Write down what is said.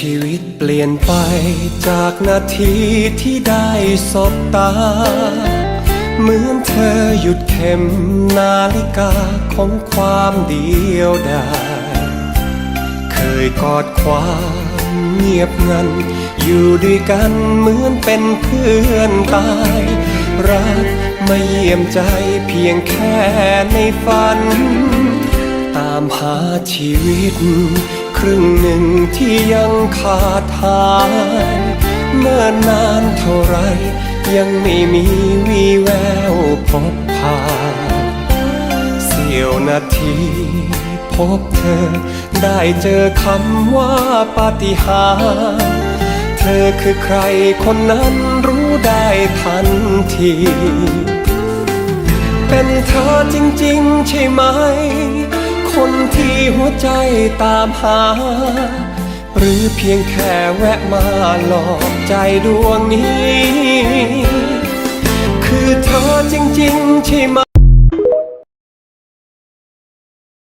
ชีวิตเปลี่ยนไปจากนาทีที่ได้สบตา เหมือนเธอหยุดเข็มนาฬิกาของความเดียวดายเคยกอดความเงียบงัน อยู่ด้วยกันเหมือนเป็นเพื่อนตาย รักมาเยี่ยมใจเพียงแค่ในฝัน ตามหาชีวิต ครึ่งหนึ่งที่ยังขาดหายเมื่อนานเท่าไร ยังไม่มีวีแววพบผ่านเสี้ยวนาทีพบเธอ ได้เจอคำว่าปาฏิหาริย์เธอคือใครคนนั้นรู้ได้ทันที เป็นเธอจริง ๆ ใช่ไหม ที่หัวใจตามหา หรือเพียงแค่แวะมาหลอกใจดวงนี้ คือเธอจริง ๆ ใช่ไหม